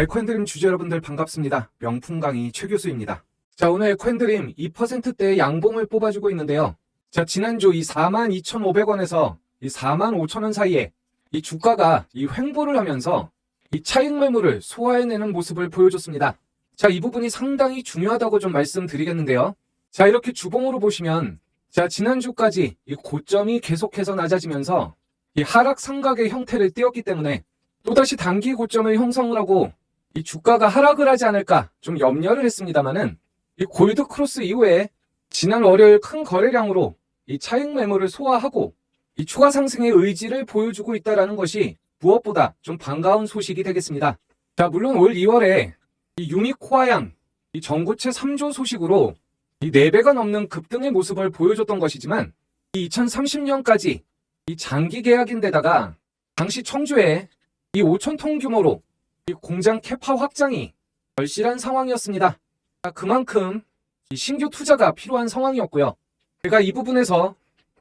네, 코엔드림 주주 여러분들 반갑습니다. 명품 강의 최 교수입니다. 자, 오늘 코엔드림 2%대 양봉을 뽑아주고 있는데요. 자, 지난주 이 42,500원에서 이 45,000원 사이에 이 주가가 이 횡보를 하면서 이 차익 매물을 소화해내는 모습을 보여줬습니다. 자, 이 부분이 상당히 중요하다고 좀 말씀드리겠는데요. 자, 이렇게 주봉으로 보시면 자, 지난주까지 이 고점이 계속해서 낮아지면서 이 하락 삼각의 형태를 띄었기 때문에 또다시 단기 고점을 형성을 하고 이 주가가 하락을 하지 않을까 좀 염려를 했습니다만은 이 골드 크로스 이후에 지난 월요일 큰 거래량으로 이 차익 매물을 소화하고 이 추가 상승의 의지를 보여주고 있다라는 것이 무엇보다 좀 반가운 소식이 되겠습니다. 자, 물론 올 2월에 이 유니코아양 이 전고체 3조 소식으로 이 4배가 넘는 급등의 모습을 보여줬던 것이지만 이 2030년까지 이 장기 계약인데다가 당시 청주에 이 5천톤 규모로 이 공장 캐파 확장이 절실한 상황이었습니다. 자, 그만큼 이 신규 투자가 필요한 상황이었고요. 제가 이 부분에서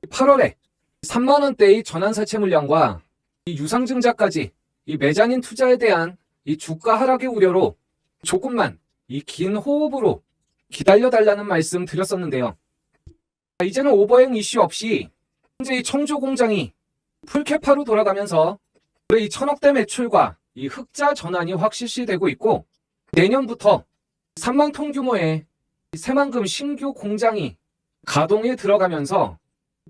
8월에 3만 원대의 전환사채 물량과 이 유상증자까지 이 매장인 투자에 대한 이 주가 하락의 우려로 조금만 이 긴 호흡으로 기다려달라는 말씀 드렸었는데요. 자, 이제는 오버행 이슈 없이 현재 이 청주 공장이 풀캐파로 돌아가면서 올해 이 천억대 매출과 이 흑자 전환이 확실시 되고 있고 내년부터 3만 톤 규모의 이 새만금 신규 공장이 가동에 들어가면서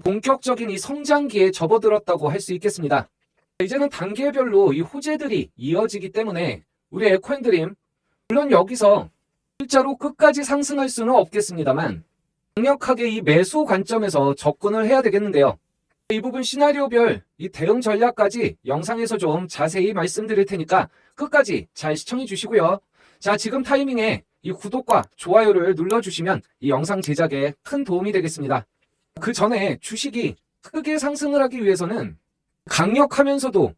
본격적인 이 성장기에 접어들었다고 할 수 있겠습니다. 이제는 단계별로 이 호재들이 이어지기 때문에 우리 에코앤드림 물론 여기서 실제로 끝까지 상승할 수는 없겠습니다만 강력하게 이 매수 관점에서 접근을 해야 되겠는데요. 이 부분 시나리오별 이 대응 전략까지 영상에서 좀 자세히 말씀드릴 테니까 끝까지 잘 시청해 주시고요. 자, 지금 타이밍에 이 구독과 좋아요를 눌러주시면 이 영상 제작에 큰 도움이 되겠습니다. 그 전에 주식이 크게 상승을 하기 위해서는 강력하면서도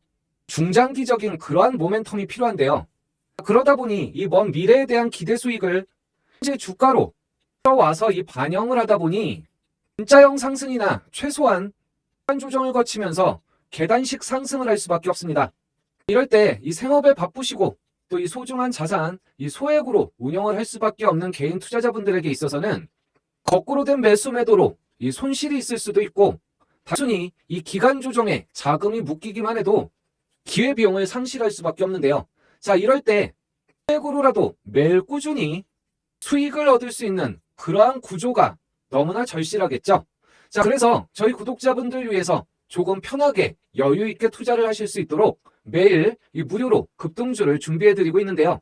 중장기적인 그러한 모멘텀이 필요한데요. 그러다 보니 이 먼 미래에 대한 기대 수익을 현재 주가로 들어와서 이 반영을 하다 보니 진짜형 상승이나 최소한 한 조정을 거치면서 계단식 상승을 할 수밖에 없습니다. 이럴 때 이 생업에 바쁘시고 또 이 소중한 자산, 이 소액으로 운영을 할 수밖에 없는 개인 투자자분들에게 있어서는 거꾸로 된 매수 매도로 이 손실이 있을 수도 있고 단순히 이 기간 조정에 자금이 묶이기만 해도 기회 비용을 상실할 수밖에 없는데요. 자, 이럴 때 소액으로라도 매일 꾸준히 수익을 얻을 수 있는 그러한 구조가 너무나 절실하겠죠. 자, 그래서 저희 구독자분들 위해서 조금 편하게 여유 있게 투자를 하실 수 있도록 매일 이 무료로 급등주를 준비해 드리고 있는데요.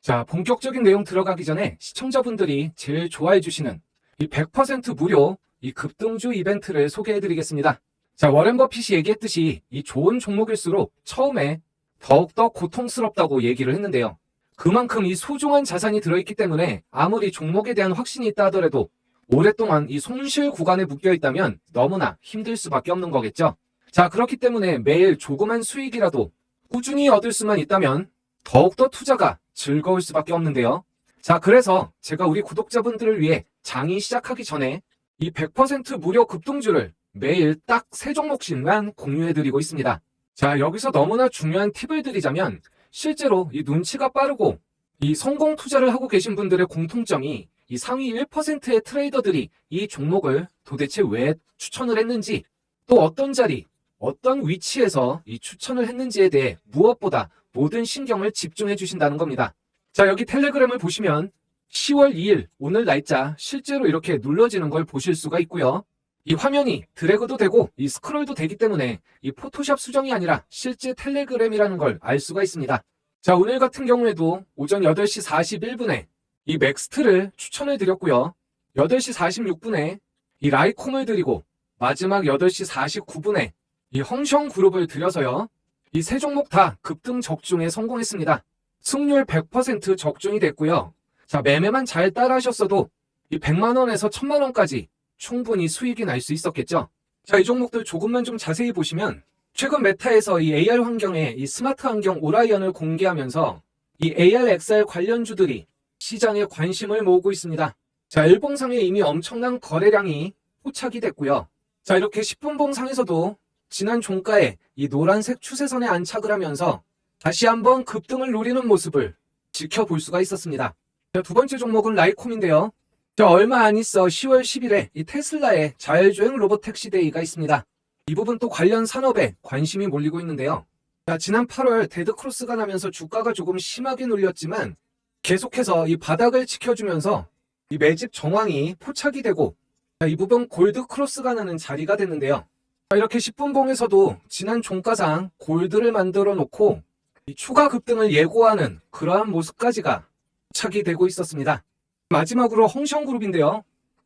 자, 본격적인 내용 들어가기 전에 시청자분들이 제일 좋아해 주시는 이 100% 무료 이 급등주 이벤트를 소개해 드리겠습니다. 자, 워렌 버핏이 얘기했듯이 이 좋은 종목일수록 처음에 더욱더 고통스럽다고 얘기를 했는데요. 그만큼 이 소중한 자산이 들어있기 때문에 아무리 종목에 대한 확신이 있다 하더라도 오랫동안 이 손실 구간에 묶여 있다면 너무나 힘들 수밖에 없는 거겠죠. 자, 그렇기 때문에 매일 조그만 수익이라도 꾸준히 얻을 수만 있다면 더욱더 투자가 즐거울 수밖에 없는데요. 자, 그래서 제가 우리 구독자분들을 위해 장이 시작하기 전에 이 100% 무료 급등주를 매일 딱 세 종목씩만 공유해드리고 있습니다. 자, 여기서 너무나 중요한 팁을 드리자면 실제로 이 눈치가 빠르고 이 성공 투자를 하고 계신 분들의 공통점이 이 상위 1%의 트레이더들이 이 종목을 도대체 왜 추천을 했는지 또 어떤 자리, 어떤 위치에서 이 추천을 했는지에 대해 무엇보다 모든 신경을 집중해 주신다는 겁니다. 자, 여기 텔레그램을 보시면 10월 2일 오늘 날짜 실제로 이렇게 눌러지는 걸 보실 수가 있고요. 이 화면이 드래그도 되고 이 스크롤도 되기 때문에 이 포토샵 수정이 아니라 실제 텔레그램이라는 걸 알 수가 있습니다. 자, 오늘 같은 경우에도 오전 8시 41분에 이 맥스트를 추천해 드렸고요. 8시 46분에 이 라이콤을 드리고 마지막 8시 49분에 이 헝숑 그룹을 드려서요. 이 세 종목 다 급등 적중에 성공했습니다. 승률 100% 적중이 됐고요. 자, 매매만 잘 따라 하셨어도 이 100만 원에서 1000만 원까지 충분히 수익이 날 수 있었겠죠. 자, 이 종목들 조금만 좀 자세히 보시면 최근 메타에서 이 AR 환경에 이 스마트 환경 오라이언을 공개하면서 이 AR XR 관련주들이 시장에 관심을 모으고 있습니다. 자, 일봉상에 이미 엄청난 거래량이 포착이 됐고요. 자, 이렇게 10분봉상에서도 지난 종가에 이 노란색 추세선에 안착을 하면서 다시 한번 급등을 노리는 모습을 지켜볼 수가 있었습니다. 자, 두 번째 종목은 라이콤인데요. 자, 얼마 안 있어 10월 10일에 이 테슬라의 자율주행 로봇 택시 데이가 있습니다. 이 부분 또 관련 산업에 관심이 몰리고 있는데요. 자, 지난 8월 데드크로스가 나면서 주가가 조금 심하게 눌렸지만 계속해서 이 바닥을 지켜주면서 이 매집 정황이 포착이 되고 자, 이 부분 골드 크로스가 나는 자리가 됐는데요. 자, 이렇게 10분 봉에서도 지난 종가상 골드를 만들어 놓고 이 추가 급등을 예고하는 그러한 모습까지가 포착이 되고 있었습니다. 마지막으로 홍성그룹인데요.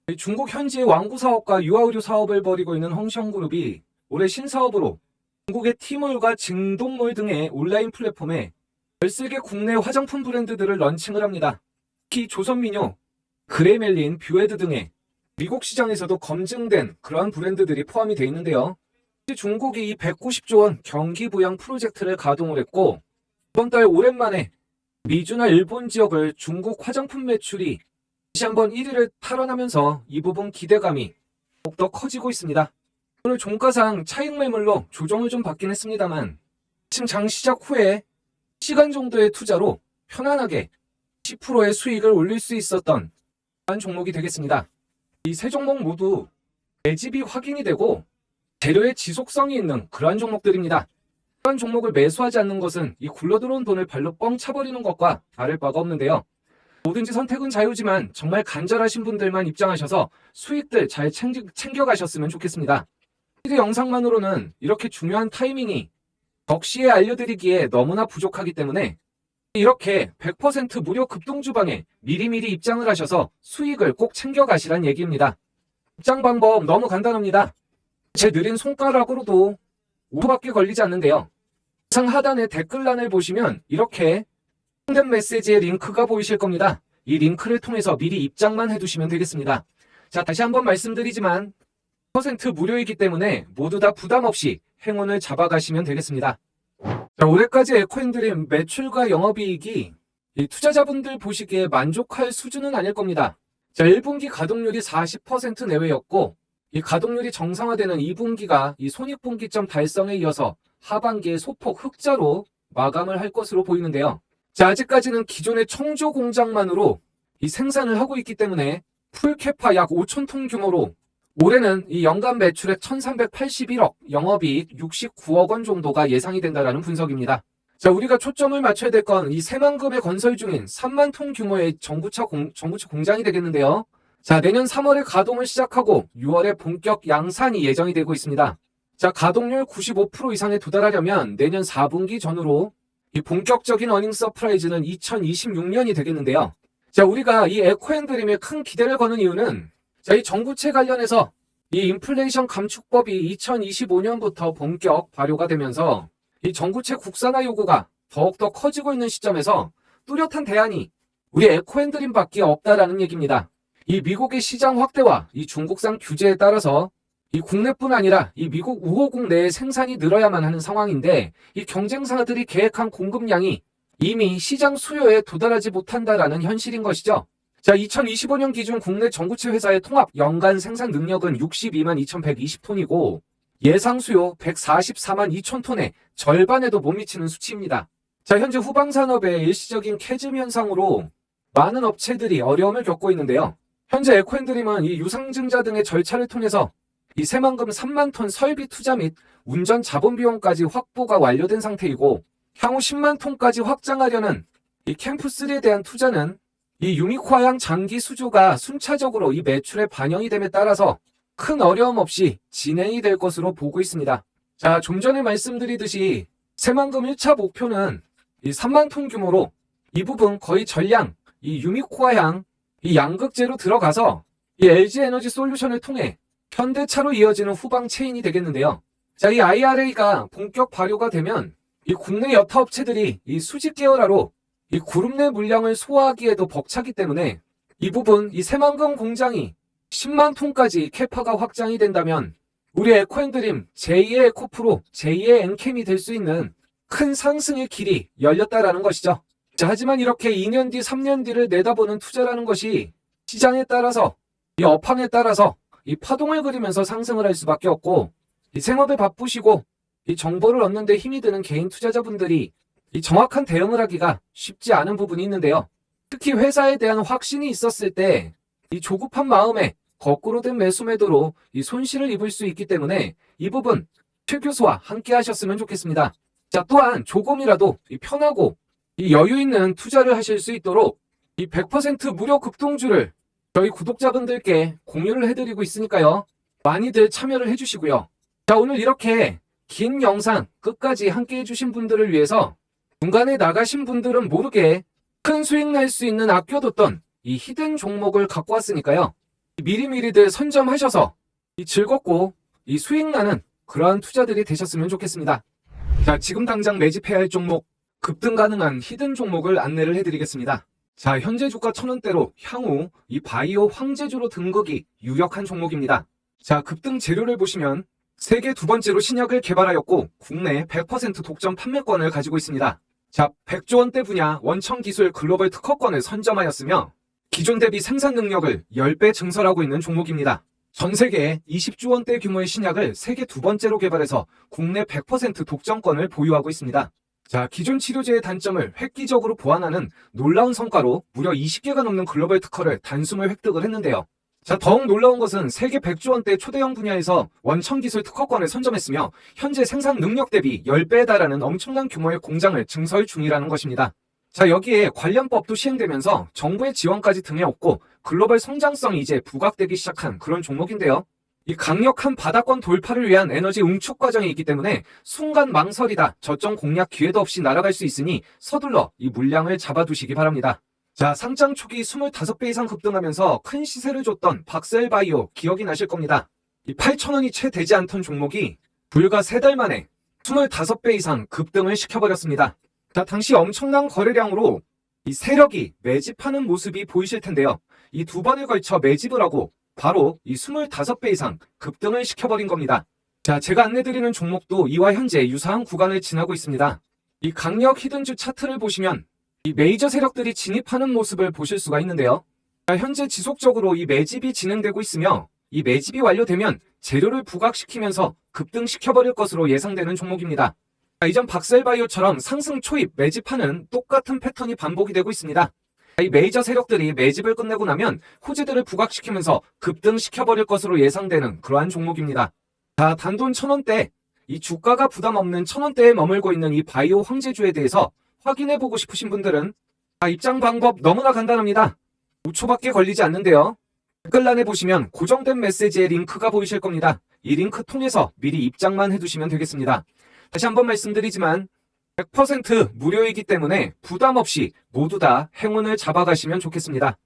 이 중국 현지의 왕구 사업과 유아의료 사업을 벌이고 있는 홍성그룹이 올해 신사업으로 중국의 티몰과 증동몰 등의 온라인 플랫폼에 13개 국내 화장품 브랜드들을 런칭을 합니다. 특히 조선민요, 그레멜린, 뷰에드 등의 미국 시장에서도 검증된 그러한 브랜드들이 포함이 되어 있는데요. 중국이 이 190조 원 경기 부양 프로젝트를 가동을 했고 이번 달 오랜만에 미주나 일본 지역을 중국 화장품 매출이 다시 한번 1위를 탈환하면서 이 부분 기대감이 더욱더 커지고 있습니다. 오늘 종가상 차익 매물로 조정을 좀 받긴 했습니다만 지금 장 시작 후에 시간 정도의 투자로 편안하게 10%의 수익을 올릴 수 있었던 그런 종목이 되겠습니다. 이 세 종목 모두 매집이 확인이 되고 재료의 지속성이 있는 그러한 종목들입니다. 그런 종목을 매수하지 않는 것은 이 굴러들어온 돈을 발로 뻥 차버리는 것과 다를 바가 없는데요. 뭐든지 선택은 자유지만 정말 간절하신 분들만 입장하셔서 수익들 잘 챙기, 챙겨가셨으면 좋겠습니다. 이 영상만으로는 이렇게 중요한 타이밍이 덕시에 알려드리기에 너무나 부족하기 때문에 이렇게 100% 무료 급등 주방에 미리미리 입장을 하셔서 수익을 꼭 챙겨가시란 얘기입니다. 입장 방법 너무 간단합니다. 제 느린 손가락으로도 5초밖에 걸리지 않는데요. 상 하단의 댓글란을 보시면 이렇게 상된 메시지의 링크가 보이실 겁니다. 이 링크를 통해서 미리 입장만 해두시면 되겠습니다. 자, 다시 한번 말씀드리지만 100% 무료이기 때문에 모두 다 부담 없이 행운을 잡아가시면 되겠습니다. 자, 올해까지 에코인드림 매출과 영업이익이 이 투자자분들 보시기에 만족할 수준은 아닐 겁니다. 자, 1분기 가동률이 40% 내외였고 이 가동률이 정상화되는 2분기가 이 손익분기점 달성에 이어서 하반기에 소폭 흑자로 마감을 할 것으로 보이는데요. 자, 아직까지는 기존의 청조 공장만으로 이 생산을 하고 있기 때문에 풀캐파 약 5천 톤 규모로 올해는 이 연간 매출액 1381억, 영업이익 69억 원 정도가 예상이 된다라는 분석입니다. 자, 우리가 초점을 맞춰야 될 건 이 새만금에 건설 중인 3만 톤 규모의 전구차, 공, 전구차 공장이 되겠는데요. 자, 내년 3월에 가동을 시작하고 6월에 본격 양산이 예정이 되고 있습니다. 자, 가동률 95% 이상에 도달하려면 내년 4분기 전후로 이 본격적인 어닝 서프라이즈는 2026년이 되겠는데요. 자, 우리가 이 에코앤드림에 큰 기대를 거는 이유는 자, 이 전구체 관련해서 이 인플레이션 감축법이 2025년부터 본격 발효가 되면서 이 전구체 국산화 요구가 더욱더 커지고 있는 시점에서 뚜렷한 대안이 우리 에코앤드림밖에 없다라는 얘기입니다. 이 미국의 시장 확대와 이 중국산 규제에 따라서 이 국내뿐 아니라 이 미국 우호국 내의 생산이 늘어야만 하는 상황인데 이 경쟁사들이 계획한 공급량이 이미 시장 수요에 도달하지 못한다라는 현실인 것이죠. 자, 2025년 기준 국내 전구체 회사의 통합 연간 생산 능력은 62만 2120톤이고 예상 수요 144만 2천 톤의 절반에도 못 미치는 수치입니다. 자, 현재 후방 산업의 일시적인 캐즘 현상으로 많은 업체들이 어려움을 겪고 있는데요. 현재 에코앤드림은 이 유상증자 등의 절차를 통해서 이 새만금 3만 톤 설비 투자 및 운전 자본 비용까지 확보가 완료된 상태이고 향후 10만 톤까지 확장하려는 이 캠프3에 대한 투자는 이 유미코아양 장기 수주가 순차적으로 이 매출에 반영이 됨에 따라서 큰 어려움 없이 진행이 될 것으로 보고 있습니다. 자, 좀 전에 말씀드리듯이 새만금 1차 목표는 이 3만 톤 규모로 이 부분 거의 전량 이 유미코아향 이 양극재로 들어가서 이 LG 에너지 솔루션을 통해 현대차로 이어지는 후방 체인이 되겠는데요. 자, 이 IRA가 본격 발효가 되면 이 국내 여타 업체들이 이 수직 계열화로 이 그룹 내 물량을 소화하기에도 벅차기 때문에 이 부분 이 새만금 공장이 10만 톤까지 캐파가 확장이 된다면 우리 에코앤드림 제2의 에코프로 제2의 엔캠이 될 수 있는 큰 상승의 길이 열렸다라는 것이죠. 자, 하지만 이렇게 2년 뒤, 3년 뒤를 내다보는 투자라는 것이 시장에 따라서 이 업황에 따라서 이 파동을 그리면서 상승을 할 수밖에 없고 이 생업에 바쁘시고 이 정보를 얻는데 힘이 드는 개인 투자자분들이 이 정확한 대응을 하기가 쉽지 않은 부분이 있는데요. 특히 회사에 대한 확신이 있었을 때 이 조급한 마음에 거꾸로 된 매수 매도로 이 손실을 입을 수 있기 때문에 이 부분 최 교수와 함께 하셨으면 좋겠습니다. 자, 또한 조금이라도 이 편하고 이 여유 있는 투자를 하실 수 있도록 이 100% 무료 급동주를 저희 구독자분들께 공유를 해드리고 있으니까요. 많이들 참여를 해주시고요. 자, 오늘 이렇게 긴 영상 끝까지 함께 해주신 분들을 위해서 중간에 나가신 분들은 모르게 큰 수익 날 수 있는 아껴뒀던 이 히든 종목을 갖고 왔으니까요. 미리미리들 선점하셔서 이 즐겁고 이 수익 나는 그러한 투자들이 되셨으면 좋겠습니다. 자, 지금 당장 매집해야 할 종목, 급등 가능한 히든 종목을 안내를 해드리겠습니다. 자, 현재 주가 천원대로 향후 이 바이오 황제주로 등극이 유력한 종목입니다. 자, 급등 재료를 보시면 세계 두 번째로 신약을 개발하였고 국내 100% 독점 판매권을 가지고 있습니다. 자, 100조 원대 분야 원청 기술 글로벌 특허권을 선점하였으며 기존 대비 생산 능력을 10배 증설하고 있는 종목입니다. 전 세계에 20조 원대 규모의 신약을 세계 두 번째로 개발해서 국내 100% 독점권을 보유하고 있습니다. 자, 기존 치료제의 단점을 획기적으로 보완하는 놀라운 성과로 무려 20개가 넘는 글로벌 특허를 단숨을 획득을 했는데요. 자, 더욱 놀라운 것은 세계 100조 원대 초대형 분야에서 원천 기술 특허권을 선점했으며 현재 생산 능력 대비 10배에 달하는 엄청난 규모의 공장을 증설 중이라는 것입니다. 자, 여기에 관련법도 시행되면서 정부의 지원까지 등에 업고 글로벌 성장성이 이제 부각되기 시작한 그런 종목인데요. 이 강력한 바다권 돌파를 위한 에너지 응축 과정이 있기 때문에 순간 망설이다 저점 공략 기회도 없이 날아갈 수 있으니 서둘러 이 물량을 잡아두시기 바랍니다. 자, 상장 초기 25배 이상 급등하면서 큰 시세를 줬던 박셀바이오 기억이 나실 겁니다. 이 8,000원이 채 되지 않던 종목이 불과 3달 만에 25배 이상 급등을 시켜버렸습니다. 자, 당시 엄청난 거래량으로 이 세력이 매집하는 모습이 보이실 텐데요. 이 두 번에 걸쳐 매집을 하고 바로 이 25배 이상 급등을 시켜버린 겁니다. 자, 제가 안내드리는 종목도 이와 현재 유사한 구간을 지나고 있습니다. 이 강력 히든주 차트를 보시면 이 메이저 세력들이 진입하는 모습을 보실 수가 있는데요. 자, 현재 지속적으로 이 매집이 진행되고 있으며 이 매집이 완료되면 재료를 부각시키면서 급등시켜버릴 것으로 예상되는 종목입니다. 자, 이전 박셀바이오처럼 상승 초입 매집하는 똑같은 패턴이 반복이 되고 있습니다. 자, 이 메이저 세력들이 매집을 끝내고 나면 호재들을 부각시키면서 급등시켜버릴 것으로 예상되는 그러한 종목입니다. 자, 단돈 천원대, 이 주가가 부담 없는 천원대에 머물고 있는 이 바이오 황제주에 대해서 확인해 보고 싶으신 분들은 자, 입장 방법 너무나 간단합니다. 5초밖에 걸리지 않는데요. 댓글란에 보시면 고정된 메시지의 링크가 보이실 겁니다. 이 링크 통해서 미리 입장만 해두시면 되겠습니다. 다시 한번 말씀드리지만 100% 무료이기 때문에 부담 없이 모두 다 행운을 잡아가시면 좋겠습니다.